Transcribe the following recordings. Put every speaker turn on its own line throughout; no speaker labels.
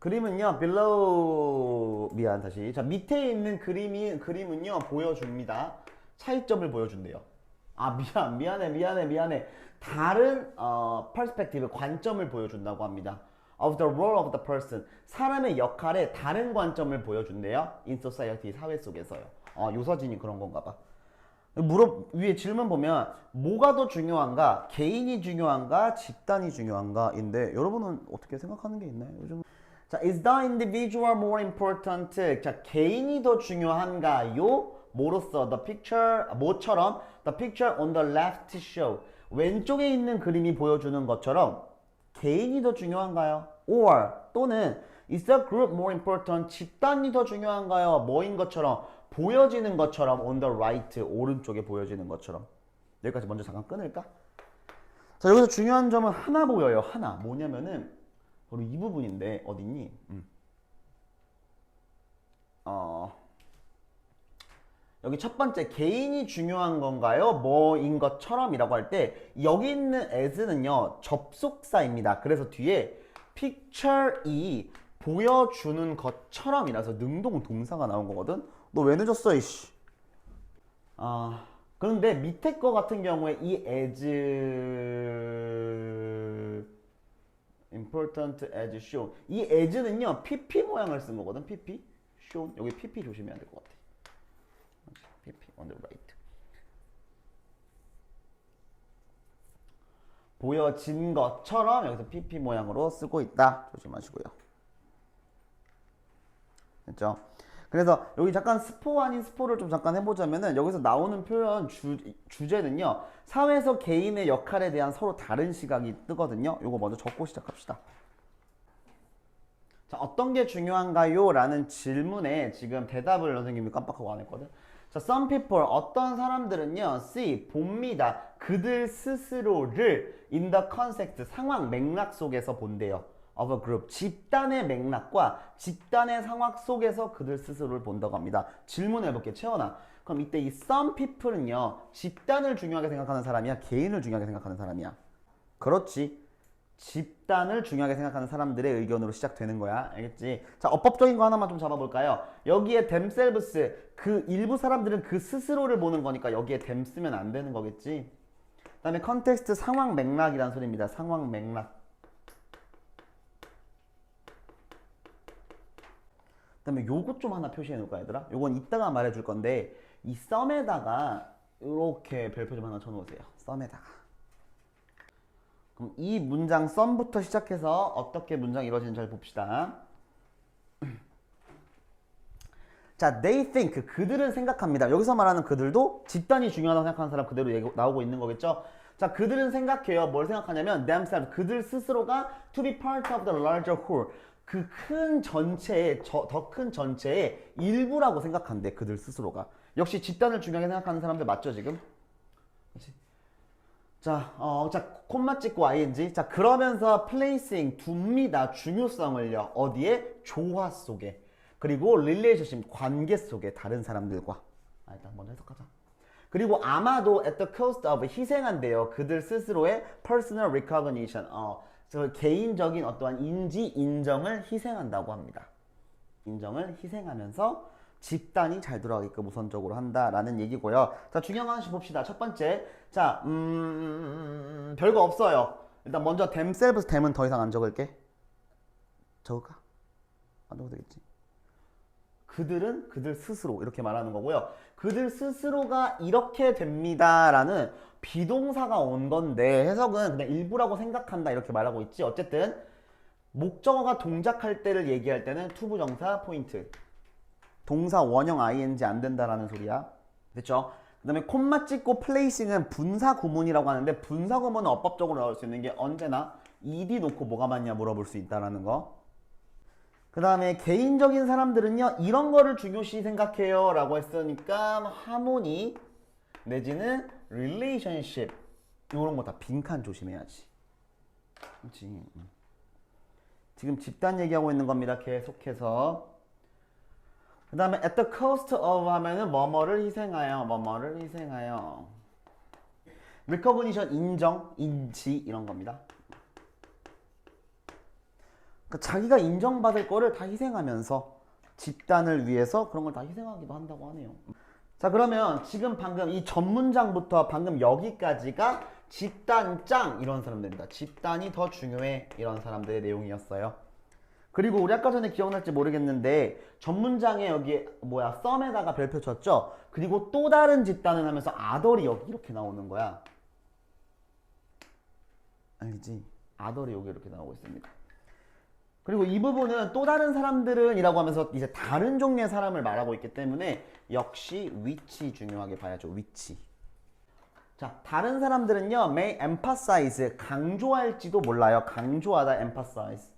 그림은요, below 미안 다시. 자 밑에 있는 그림이 그림은요 보여줍니다. 차이점을 보여준대요. 아 미안 미안해 미안해 미안해. 다른 어 perspective 관점을 보여준다고 합니다. of the role of the person 사람의 역할에 다른 관점을 보여준대요. in society 사회 속에서요. 어 요서진이 그런 건가 봐. 물어 위에 질문 보면 뭐가 더 중요한가? 개인이 중요한가? 집단이 중요한가?인데 여러분은 어떻게 생각하는 게 있나요? 요즘 자, is the individual more important? 자, 개인이 더 중요한가요? 뭐로써 the picture 뭐처럼 the picture on the left show 왼쪽에 있는 그림이 보여주는 것처럼 개인이 더 중요한가요? or 또는 is the group more important? 집단이 더 중요한가요? 뭐인 것처럼 보여지는 것처럼 on the right 오른쪽에 보여지는 것처럼 여기까지 먼저 잠깐 끊을까? 자 여기서 중요한 점은 하나 보여요 하나 뭐냐면은 바로 이 부분인데 어딨니? 음. 어 여기 첫 번째 개인이 중요한 건가요? 뭐인 것처럼 이라고 할 때 여기 있는 as는요 접속사입니다. 그래서 뒤에 picture이 보여주는 것처럼 이라서 능동 동사가 나온 거거든. 너 왜 늦었어 이씨? 아 그런데 밑에 거 같은 경우에 이 as important as shown 이 as는요 pp 모양을 쓴 거거든. pp shown 여기 pp 조심해야 될 것 같아. pp on the right. 보여진 것처럼 여기서 pp 모양으로 쓰고 있다. 조심하시고요. 됐죠? 그래서 여기 잠깐 스포 아닌 스포를 좀 잠깐 해보자면은 여기서 나오는 표현 주, 주제는요 사회에서 개인의 역할에 대한 서로 다른 시각이 뜨거든요. 요거 먼저 적고 시작합시다. 자 어떤 게 중요한가요? 라는 질문에 지금 대답을 선생님이 깜빡하고 안 했거든. 자 some people 어떤 사람들은요 see 봅니다. 그들 스스로를 in the context 상황 맥락 속에서 본대요 of a group 집단의 맥락과 집단의 상황 속에서 그들 스스로를 본다고 합니다. 질문해 볼게 채원아. 그럼 이때 이 some people은요 집단을 중요하게 생각하는 사람이야, 개인을 중요하게 생각하는 사람이야. 그렇지. 집단을 중요하게 생각하는 사람들의 의견으로 시작되는 거야. 알겠지? 자, 어법적인 거 하나만 좀 잡아볼까요? 여기에 themselves, 그 일부 사람들은 그 스스로를 보는 거니까 여기에 them 쓰면 안 되는 거겠지? 그 다음에 컨텍스트 상황 맥락이란 소리입니다. 상황 맥락. 다음에 요것 좀 하나 표시해 놓을까 얘들아? 요건 이따가 말해 줄 건데 이 썸에다가 이렇게 별표 좀 하나 쳐 놓으세요. 썸에다가. 그럼 이 문장 썸부터 시작해서 어떻게 문장이 이루어지는지 잘 봅시다. 자, they think 그들은 생각합니다. 여기서 말하는 그들도 집단이 중요하다고 생각하는 사람 그대로 얘기, 나오고 있는 거겠죠? 자, 그들은 생각해요. 뭘 생각하냐면 themselves 그들 스스로가 to be part of the larger whole 그 큰 전체의 더 큰 전체의 일부라고 생각한대. 그들 스스로가. 역시 집단을 중요하게 생각하는 사람들 맞죠, 지금? 그렇지? 자, 어, 자, 콤마 찍고 ing. 자, 그러면서 placing 둡니다. 중요성을요. 어디에? 조화 속에. 그리고 relationship 관계 속에 다른 사람들과. 아, 일단 먼저 해석하자. 그리고 아마도 at the cost of 희생한대요. 그들 스스로의 personal recognition. 어, 저 개인적인 어떠한 인지 인정을 희생한다고 합니다. 인정을 희생하면서 집단이 잘 돌아가게끔 우선적으로 한다라는 얘기고요. 자, 중요한 거 하나씩 봅시다. 첫 번째. 자, 음, 별거 없어요. 일단 먼저 themselves them은 더 이상 안 적을게. 적을까? 안 적어도 되겠지. 그들은 그들 스스로 이렇게 말하는 거고요. 그들 스스로가 이렇게 됩니다라는 비동사가 온 건데 해석은 그냥 일부라고 생각한다 이렇게 말하고 있지. 어쨌든 목적어가 동작할 때를 얘기할 때는 투부정사 포인트. 동사 원형 ing 안 된다라는 소리야. 됐죠? 그 다음에 콤마 찍고 플레이싱은 분사 구문이라고 하는데 분사 구문은 어법적으로 나올 수 있는 게 언제나 ed 놓고 뭐가 맞냐 물어볼 수 있다라는 거. 그 다음에 개인적인 사람들은요 이런 거를 중요시 생각해요. 라고 했으니까 하모니 내지는 relationship. 이런 거 다 빈칸 조심해야지. 그렇지 지금 집단 얘기하고 있는 겁니다 계속해서. 그 다음에 at the cost of 하면은 뭐뭐를 희생하여 뭐뭐를 희생하여. recognition 인정 인지 이런 겁니다 그러니까 자기가 인정받을 거를 다 희생하면서 집단을 위해서 그런 걸 다 희생하기도 한다고 하네요. 자 그러면 지금 방금 이 전문장부터 방금 여기까지가 집단짱 이런 사람들입니다. 집단이 더 중요해 이런 사람들의 내용이었어요. 그리고 우리 아까 전에 기억날지 모르겠는데 전문장에 여기 뭐야 썸에다가 별표 쳤죠. 그리고 또 다른 집단을 하면서 아덜이 여기 이렇게 나오는 거야. 알지? 아덜이 여기 이렇게 나오고 있습니다. 그리고 이 부분은 또 다른 사람들은 이라고 하면서 이제 다른 종류의 사람을 말하고 있기 때문에 역시 위치 중요하게 봐야죠. 위치. 자, 다른 사람들은요, may emphasize, 강조할지도 몰라요. 강조하다, emphasize.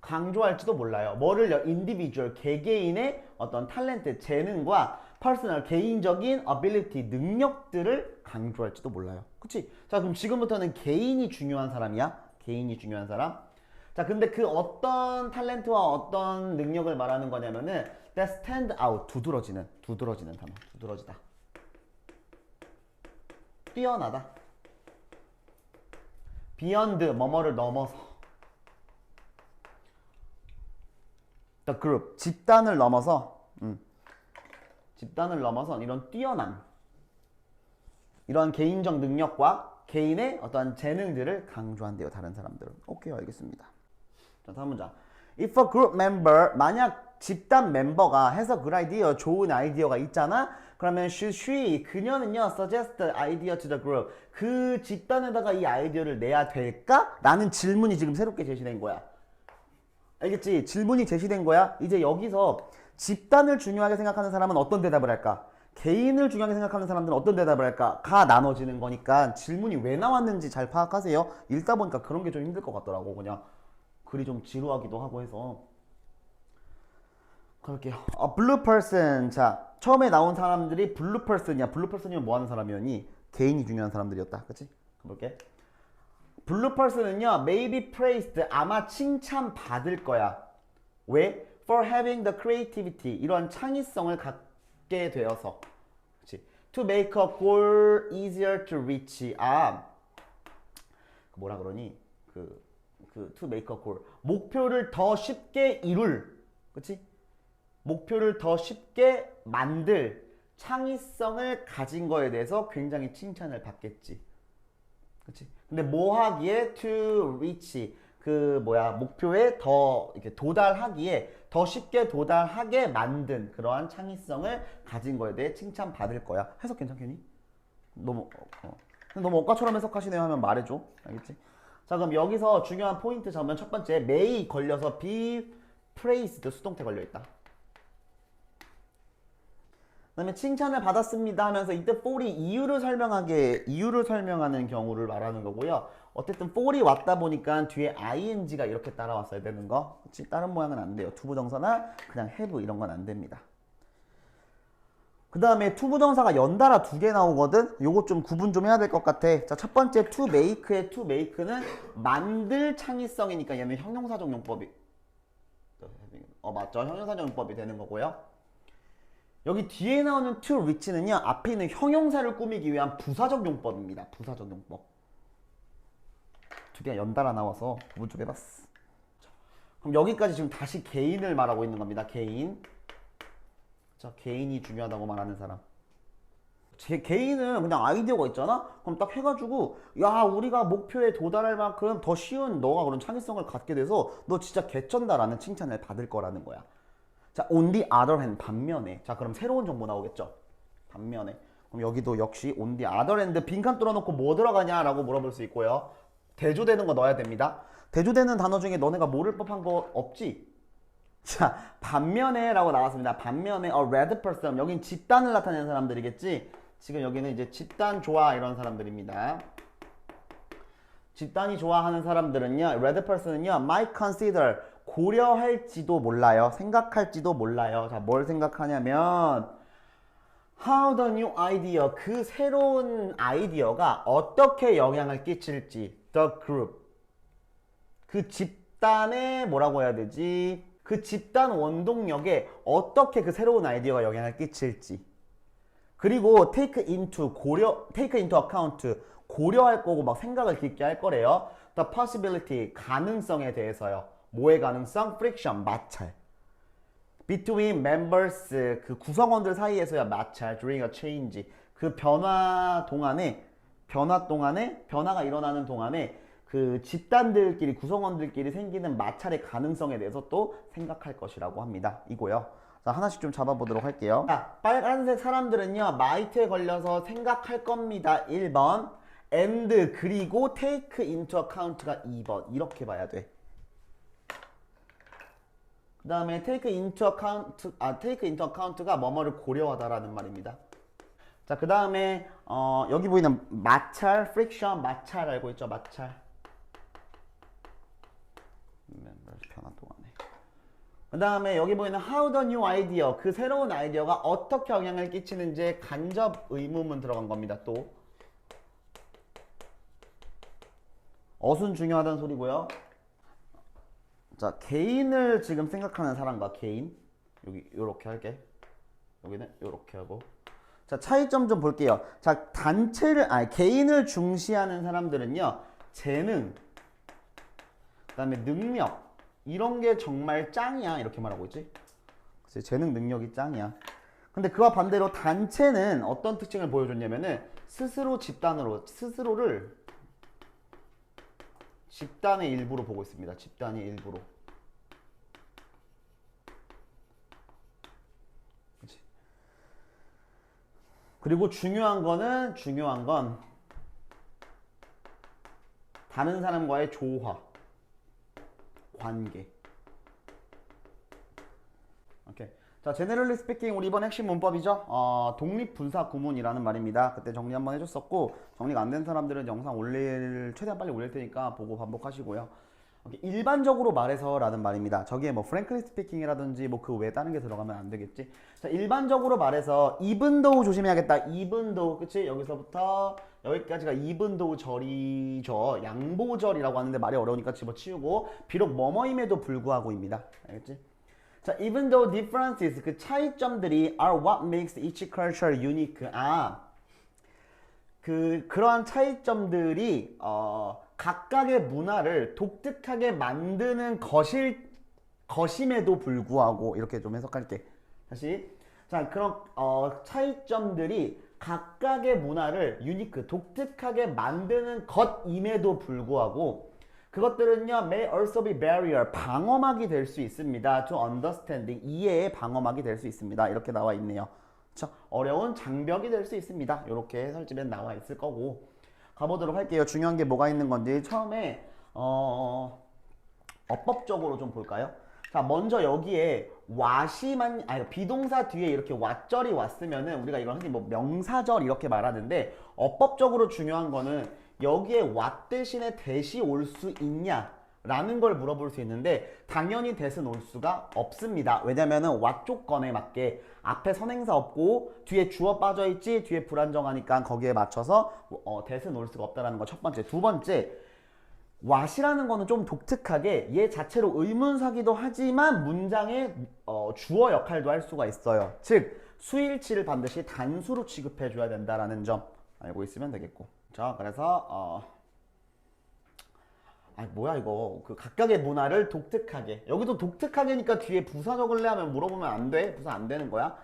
강조할지도 몰라요. 뭐를요? individual, 개개인의 어떤 탤런트, 재능과 personal, 개인적인 ability, 능력들을 강조할지도 몰라요. 그치? 자, 그럼 지금부터는 개인이 중요한 사람이야? 개인이 중요한 사람? 자, 근데 그 어떤 탤런트와 어떤 능력을 말하는 거냐면은 that stand out, 두드러지는, 두드러지는 단어, 두드러지다. 뛰어나다. beyond, 뭐뭐를 넘어서. the group, 집단을 넘어서, 음, 집단을 넘어서 이런 뛰어난, 이런 개인적 능력과 개인의 어떠한 재능들을 강조한대요. 다른 사람들은. 오케이, 알겠습니다. 자, 다음 문장. If a group member, 만약 집단 멤버가 해서 good idea, 좋은 아이디어가 있잖아? 그러면 should she, 그녀는요, suggest idea to the group. 그 집단에다가 이 아이디어를 내야 될까? 라는 질문이 지금 새롭게 제시된 거야. 알겠지? 질문이 제시된 거야. 이제 여기서 집단을 중요하게 생각하는 사람은 어떤 대답을 할까? 개인을 중요하게 생각하는 사람들은 어떤 대답을 할까? 가 나눠지는 거니까 질문이 왜 나왔는지 잘 파악하세요. 읽다 보니까 그런 게 좀 힘들 것 같더라고. 그냥 글이 좀 지루하기도 하고 해서. 그럴게요. 어, blue person. 자, 처음에 나온 사람들이 blue person이야. blue person이면 뭐 하는 사람이었니? 개인이 중요한 사람들이었다. 그치? 볼게. 블루 펄슨은요, may be praised, 아마 칭찬받을 거야. 왜? For having the creativity, 이런 창의성을 갖 게 되어서. 그치? To make a goal easier to reach. 아, 그 뭐라 그러니? 그, 그, to make a goal. 목표를 더 쉽게 이룰. 그치? 목표를 더 쉽게 만들 창의성을 가진 거에 대해서 굉장히 칭찬을 받겠지. 그치? 근데 뭐 하기에 to reach 그 뭐야 목표에 더 이렇게 도달하기에 더 쉽게 도달하게 만든 그러한 창의성을 가진 거에 대해 칭찬받을 거야. 해석 괜찮겠니? 너무 어, 어. 너무 엇가처럼 해석하시네요 하면 말해줘. 알겠지? 자 그럼 여기서 중요한 포인트 잡으면 첫 번째 may 걸려서 be praised 수동태 걸려 있다. 그 다음에 칭찬을 받았습니다 하면서 이때 for이 이유를 설명하게 이유를 설명하는 경우를 말하는 거고요. 어쨌든 for이 왔다 보니까 뒤에 ing가 이렇게 따라왔어야 되는 거. 그치? 다른 모양은 안 돼요. 투부정사나 그냥 have 이런 건 안 됩니다. 그 다음에 투부정사가 연달아 두 개 나오거든? 요거 좀 구분 좀 해야 될 것 같아. 자, 첫 번째 to make의 to make는 만들 창의성이니까 얘는 형용사적 용법이 어 맞죠? 형용사적 용법이 되는 거고요. 여기 뒤에 나오는 to reach는요 앞에 있는 형용사를 꾸미기 위한 부사적 용법입니다. 부사적 용법. 두 개가 연달아 나와서 구분 좀 해봤어. 자, 그럼 여기까지 지금 다시 개인을 말하고 있는 겁니다. 개인. 자, 개인이 중요하다고 말하는 사람. 제 개인은 그냥 아이디어가 있잖아? 그럼 딱 해가지고, 야, 우리가 목표에 도달할 만큼 더 쉬운 너가 그런 창의성을 갖게 돼서 너 진짜 개쩐다 라는 칭찬을 받을 거라는 거야. 자, on the other hand, 반면에. 자, 그럼 새로운 정보 나오겠죠? 반면에. 그럼 여기도 역시 on the other hand, 빈칸 뚫어놓고 뭐 들어가냐 라고 물어볼 수 있고요. 대조되는 거 넣어야 됩니다. 대조되는 단어 중에 너네가 모를 법한 거 없지? 자, 반면에 라고 나왔습니다. 반면에 a red person, 여긴 집단을 나타내는 사람들이겠지? 지금 여기는 이제 집단 좋아 이런 사람들입니다. 집단이 좋아하는 사람들은요, red person은요, might consider, 고려할지도 몰라요. 생각할지도 몰라요. 자, 뭘 생각하냐면, how the new idea, 그 새로운 아이디어가 어떻게 영향을 끼칠지, the group. 그 집단에 뭐라고 해야 되지? 그 집단 원동력에 어떻게 그 새로운 아이디어가 영향을 끼칠지. 그리고 take into 고려 take into account 고려할 거고 막 생각을 깊게 할 거래요. the possibility 가능성에 대해서요. 뭐의 가능성? friction 마찰. between members 그 구성원들 사이에서야 마찰 during a change 그 변화 동안에 변화 동안에 변화가 일어나는 동안에 그 집단들끼리 구성원들끼리 생기는 마찰의 가능성에 대해서 또 생각할 것이라고 합니다. 이고요. 자 하나씩 좀 잡아보도록 할게요. 자 빨간색 사람들은요 마이트에 걸려서 생각할 겁니다. 1번 and 그리고 take into account가 2번 이렇게 봐야 돼. 그 다음에 take into account, 아, take into account가 뭐뭐를 고려하다라는 말입니다. 자, 그 다음에, 어, 여기 보이는 마찰, friction, 마찰 알고 있죠? 마찰. 동안에. 그 다음에 여기 보이는 how the new idea, 그 새로운 아이디어가 어떻게 영향을 끼치는지 간접 의문문 들어간 겁니다, 또. 어순 중요하다는 소리고요. 자, 개인을 지금 생각하는 사람과 개인 여기 요렇게 할게. 여기는 요렇게 하고. 자, 차이점 좀 볼게요. 자, 단체를 아니 개인을 중시하는 사람들은요. 재능 그 다음에 능력 이런 게 정말 짱이야. 이렇게 말하고 있지. 그치? 재능 능력이 짱이야. 근데 그와 반대로 단체는 어떤 특징을 보여줬냐면은 스스로 집단으로 스스로를 집단의 일부로 보고 있습니다. 집단의 일부로. 그치? 그리고 중요한 거는 중요한 건 다른 사람과의 조화, 관계. 자, 제네럴리 스피킹 우리 이번 핵심 문법이죠. 어, 독립 분사 구문이라는 말입니다. 그때 정리 한번 해줬었고 정리가 안 된 사람들은 영상 올릴 최대한 빨리 올릴 테니까 보고 반복하시고요. 일반적으로 말해서라는 말입니다. 저기에 뭐 프랭클리 스피킹이라든지 뭐 그 외에 다른 게 들어가면 안 되겠지. 자, 일반적으로 말해서 though 조심해야겠다. though 그치? 여기서부터 여기까지가 though 절이죠. 양보절이라고 하는데 말이 어려우니까 집어치우고 비록 뭐뭐임에도 불구하고입니다. 알겠지? 자, even though differences 그 차이점들이 are what makes each culture unique. 아, 그 그러한 차이점들이 어, 각각의 문화를 독특하게 만드는 것일 것임에도 불구하고 이렇게 좀 해석할게. 다시. 자 그런 어, 차이점들이 각각의 문화를 유니크 독특하게 만드는 것임에도 불구하고 그것들은요 may also be barrier 방어막이 될 수 있습니다. to understanding 이해의 방어막이 될 수 있습니다. 이렇게 나와 있네요. 자 어려운 장벽이 될 수 있습니다. 이렇게 설집에 나와 있을 거고 가보도록 할게요 중요한 게 뭐가 있는 건지 처음에 어 어법적으로 좀 볼까요? 자, 먼저 여기에 와시만 아니 비동사 뒤에 이렇게 왓절이 왔으면은 우리가 이걸 흔히 뭐 명사절 이렇게 말하는데 어법적으로 중요한 거는 여기에 왓 대신에 대시 올 수 있냐? 라는 걸 물어볼 수 있는데 당연히 대신 올 수가 없습니다. 왜냐면은 왓 조건에 맞게 앞에 선행사 없고 뒤에 주어 빠져 있지 뒤에 불안정하니까 거기에 맞춰서 어, 대신 올 수가 없다라는 거 첫 번째. 두 번째 왓이라는 거는 좀 독특하게 얘 자체로 의문사기도 하지만 문장의 어, 주어 역할도 할 수가 있어요. 즉 수일치를 반드시 단수로 취급해 줘야 된다라는 점 알고 있으면 되겠고. 자, 그래서 어 아, 뭐야 이거 그 각각의 문화를 독특하게 여기도 독특하게니까 뒤에 부사 적을래 하면 물어보면 안 돼. 부사 안 되는 거야.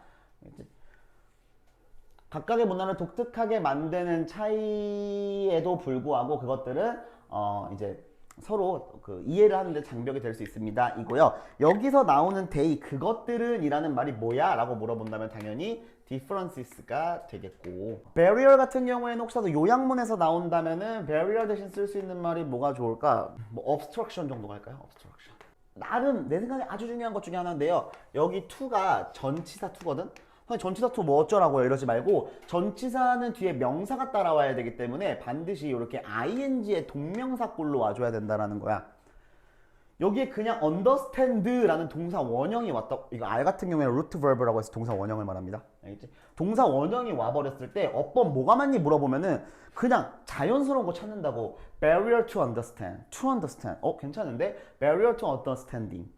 각각의 문화를 독특하게 만드는 차이에도 불구하고 그것들은 어 이제 서로 그 이해를 하는데 장벽이 될 수 있습니다. 이고요. 여기서 나오는 they 그것들은 이라는 말이 뭐야? 라고 물어본다면 당연히 differences가 되겠고 barrier 같은 경우에는 혹시라도 요약문에서 나온다면은 barrier 대신 쓸 수 있는 말이 뭐가 좋을까? 뭐 obstruction 정도 갈까요? obstruction. 나름 내 생각에 아주 중요한 것 중에 하나인데요. 여기 to가 전치사 to거든. 전치사 to 뭐 어쩌라고요 이러지 말고 전치사는 뒤에 명사가 따라와야 되기 때문에 반드시 이렇게 ing의 동명사꼴로 와줘야 된다라는 거야. 여기에 그냥 understand라는 동사 원형이 왔다. 이거 R 같은 경우에는 root verb라고 해서 동사 원형을 말합니다. 알겠지? 동사 원형이 와버렸을 때 어법 뭐가 맞니 물어보면은 그냥 자연스러운 거 찾는다고 barrier to understand, to understand. 어 괜찮은데 barrier to understanding.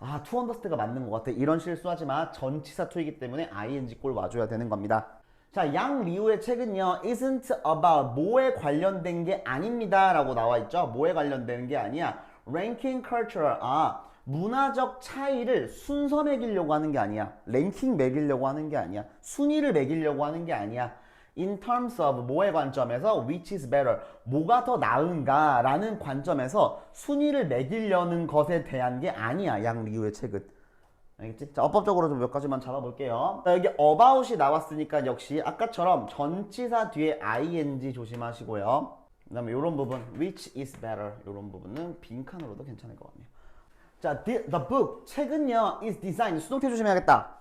아, to understand가 맞는 것 같아. 이런 실수하지 마. 전치사 to이기 때문에 ing 꼴 와줘야 되는 겁니다. 자, 양 리우의 책은요, isn't about 뭐에 관련된 게 아닙니다. 라고 나와 있죠. 뭐에 관련되는 게 아니야. ranking culture. 아, 문화적 차이를 순서 매기려고 하는 게 아니야. 랭킹 매기려고 하는 게 아니야. 순위를 매기려고 하는 게 아니야. in terms of 뭐의 관점에서 which is better. 뭐가 더 나은가 라는 관점에서 순위를 매기려는 것에 대한 게 아니야. 양 리우의 책은. 알겠지? 자, 어법적으로 좀 몇 가지만 잡아볼게요. 자, 여기 about이 나왔으니까 역시 아까처럼 전치사 뒤에 ing 조심하시고요. 그 다음에 이런 부분, which is better. 이런 부분은 빈칸으로도 괜찮을 것 같네요. 자, the, the book, 책은요, is designed. 수동태 조심해야겠다.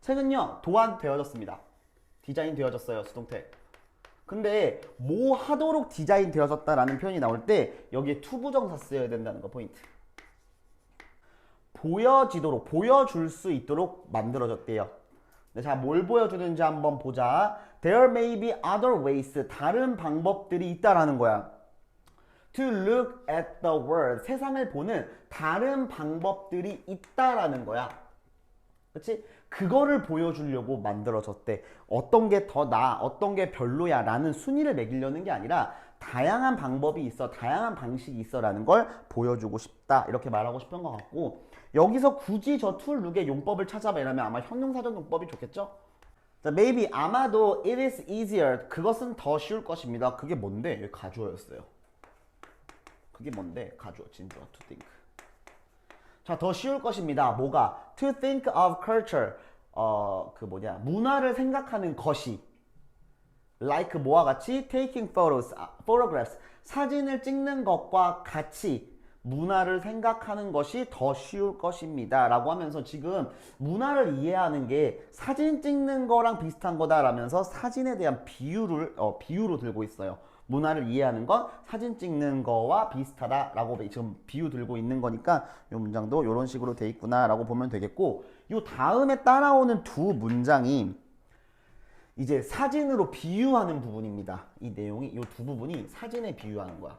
책은요, 도안 되어졌습니다. 디자인 되어졌어요, 수동태. 근데 뭐 하도록 디자인 되어졌다라는 표현이 나올 때 여기에 투부정사 쓰여야 된다는 거 포인트. 보여지도록 보여줄 수 있도록 만들어졌대요. 네, 자, 뭘 보여주는지 한번 보자. There may be other ways. 다른 방법들이 있다라는 거야. To look at the world. 세상을 보는 다른 방법들이 있다라는 거야. 그렇지? 그거를 보여주려고 만들어졌대. 어떤 게 더 나, 어떤 게 별로야 라는 순위를 매기려는 게 아니라 다양한 방법이 있어, 다양한 방식이 있어 라는 걸 보여주고 싶다. 이렇게 말하고 싶은 것 같고 여기서 굳이 저툴 룩의 용법을 찾아봐 이러면 아마 형용사적 용법이 좋겠죠? 자, maybe 아마도 it is easier. 그것은 더 쉬울 것입니다. 그게 뭔데? 가주어였어요. 그게 뭔데? 가주어, 진주어, to think. 자, 더 쉬울 것입니다. 뭐가? To think of culture. 어, 그 뭐냐. 문화를 생각하는 것이. like 뭐와 같이 taking photos, 아, photographs. 사진을 찍는 것과 같이 문화를 생각하는 것이 더 쉬울 것입니다. 라고 하면서 지금 문화를 이해하는 게 사진 찍는 거랑 비슷한 거다라면서 사진에 대한 비유를, 어, 비유로 들고 있어요. 문화를 이해하는 건 사진 찍는 거와 비슷하다라고 지금 비유 들고 있는 거니까 이 문장도 이런 식으로 돼 있구나라고 보면 되겠고 이 다음에 따라오는 두 문장이 이제 사진으로 비유하는 부분입니다. 이 내용이 이 두 부분이 사진에 비유하는 거야.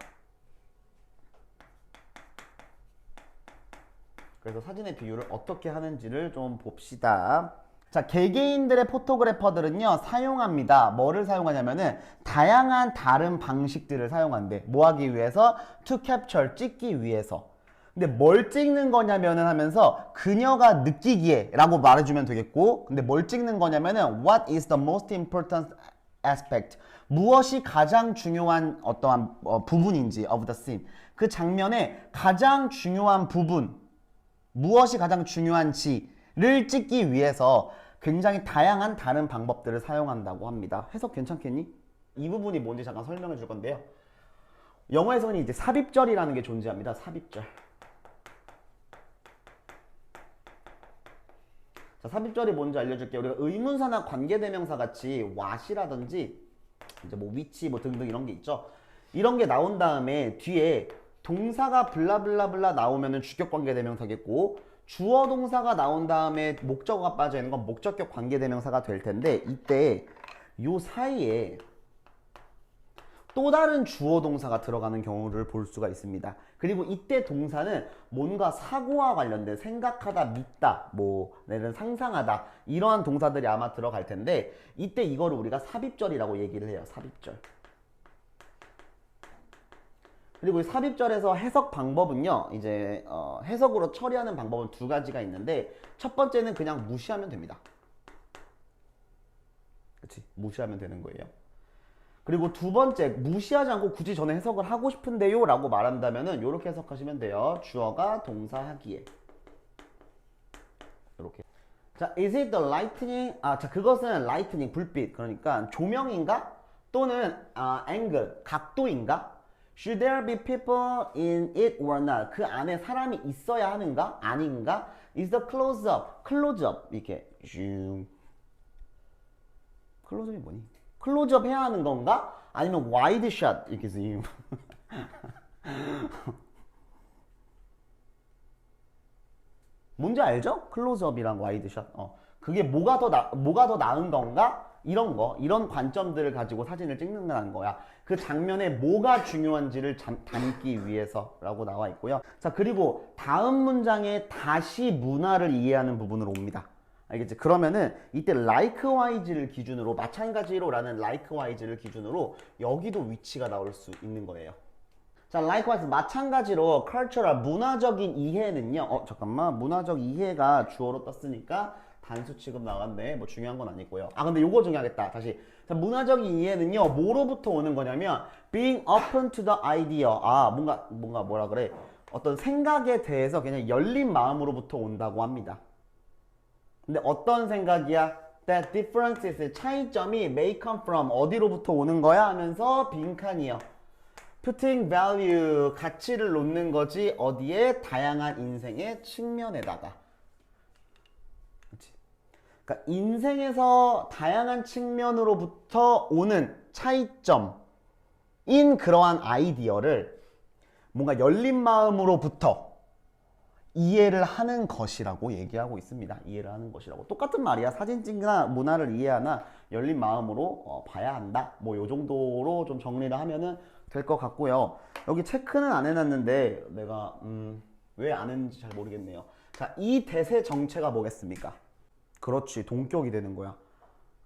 그래서 사진의 비유를 어떻게 하는지를 좀 봅시다. 자, 개개인들의 포토그래퍼들은요, 사용합니다. 뭐를 사용하냐면은, 다양한 다른 방식들을 사용한대. 뭐 하기 위해서? capture, 찍기 위해서. 근데 뭘 찍는 거냐면은 하면서, 그녀가 느끼기에 라고 말해주면 되겠고, 근데 뭘 찍는 거냐면은, what is the most important aspect? 무엇이 가장 중요한 어떠한 어, 부분인지 of the scene. 그 장면의 가장 중요한 부분, 무엇이 가장 중요한지 를 찍기 위해서 굉장히 다양한 다른 방법들을 사용한다고 합니다. 해석 괜찮겠니? 이 부분이 뭔지 잠깐 설명해 줄 건데요. 영어에서는 이제 삽입절이라는 게 존재합니다. 삽입절. 자, 삽입절이 뭔지 알려줄게요. 우리가 의문사나 관계대명사 같이 what이라든지 이제 뭐 위치 뭐 등등 이런 게 있죠. 이런 게 나온 다음에 뒤에 동사가 블라블라블라 나오면은 주격 관계대명사겠고 주어 동사가 나온 다음에 목적어가 빠져 있는 건 목적격 관계대명사가 될 텐데 이때 요 사이에 또 다른 주어 동사가 들어가는 경우를 볼 수가 있습니다. 그리고 이때 동사는 뭔가 사고와 관련된 생각하다, 믿다, 뭐 내는 상상하다 이러한 동사들이 아마 들어갈 텐데 이때 이거를 우리가 삽입절이라고 얘기를 해요. 삽입절. 그리고 이 삽입절에서 해석 방법은요, 이제 어, 해석으로 처리하는 방법은 두 가지가 있는데 첫 번째는 그냥 무시하면 됩니다. 그렇지? 무시하면 되는 거예요. 그리고 두 번째 무시하지 않고 굳이 저는 해석을 하고 싶은데요 라고 말한다면 은 이렇게 해석하시면 돼요. 주어가 동사하기에 이렇게. 자, is it the lightning? 아, 자 그것은 lightning 불빛 그러니까 조명인가 또는 아, angle 각도인가? Should there be people in it or not? 그 안에 사람이 있어야 하는가? 아닌가? Is the close up? close up 이렇게 슝. 클로즈업이 뭐니? 클로즈업 해야 하는 건가? 아니면 와이드 샷 이렇게 zoom. 뭔지 알죠? 클로즈업이랑 와이드 샷. 어. 그게 뭐가 더 나, 뭐가 더 나은 건가? 이런 거, 이런 관점들을 가지고 사진을 찍는다는 거야. 그 장면에 뭐가 중요한지를 잠, 담기 위해서라고 나와 있고요. 자, 그리고 다음 문장에 다시 문화를 이해하는 부분으로 옵니다. 알겠지? 그러면은 이때 likewise를 기준으로 마찬가지로라는 likewise를 기준으로 여기도 위치가 나올 수 있는 거예요. 자, likewise 마찬가지로 cultural 문화적인 이해는요. 어, 잠깐만. 문화적 이해가 주어로 떴으니까 단수 취급 나갔네. 뭐 중요한 건 아니고요. 아, 근데 요거 중요하겠다. 다시. 자, 문화적인 이해는요. 뭐로부터 오는 거냐면 being open to the idea. 아, 뭔가 뭔가 뭐라 그래? 어떤 생각에 대해서 그냥 열린 마음으로부터 온다고 합니다. 근데 어떤 생각이야? That differences 차이점이 may come from 어디로부터 오는 거야 하면서 빈칸이요. Putting value 가치를 놓는 거지 어디에 다양한 인생의 측면에다가. 그러니까 인생에서 다양한 측면으로부터 오는 차이점인 그러한 아이디어를 뭔가 열린 마음으로부터 이해를 하는 것이라고 얘기하고 있습니다. 이해를 하는 것이라고. 똑같은 말이야. 사진 찍거나 문화를 이해하나 열린 마음으로 어, 봐야 한다. 뭐 요 정도로 좀 정리를 하면은 될 것 같고요. 여기 체크는 안 해놨는데 내가 음, 왜 안 했는지 잘 모르겠네요. 자, 이 대세 정체가 뭐겠습니까? 그렇지. 동격이 되는 거야.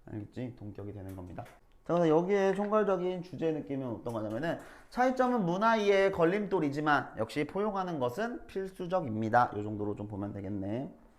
알겠지? 동격이 되는 겁니다. 자, 그래서 여기에 총괄적인 주제 느낌은 어떤 거냐면은 차이점은 문화 이해의 걸림돌이지만 역시 포용하는 것은 필수적입니다. 이 정도로 좀 보면 되겠네.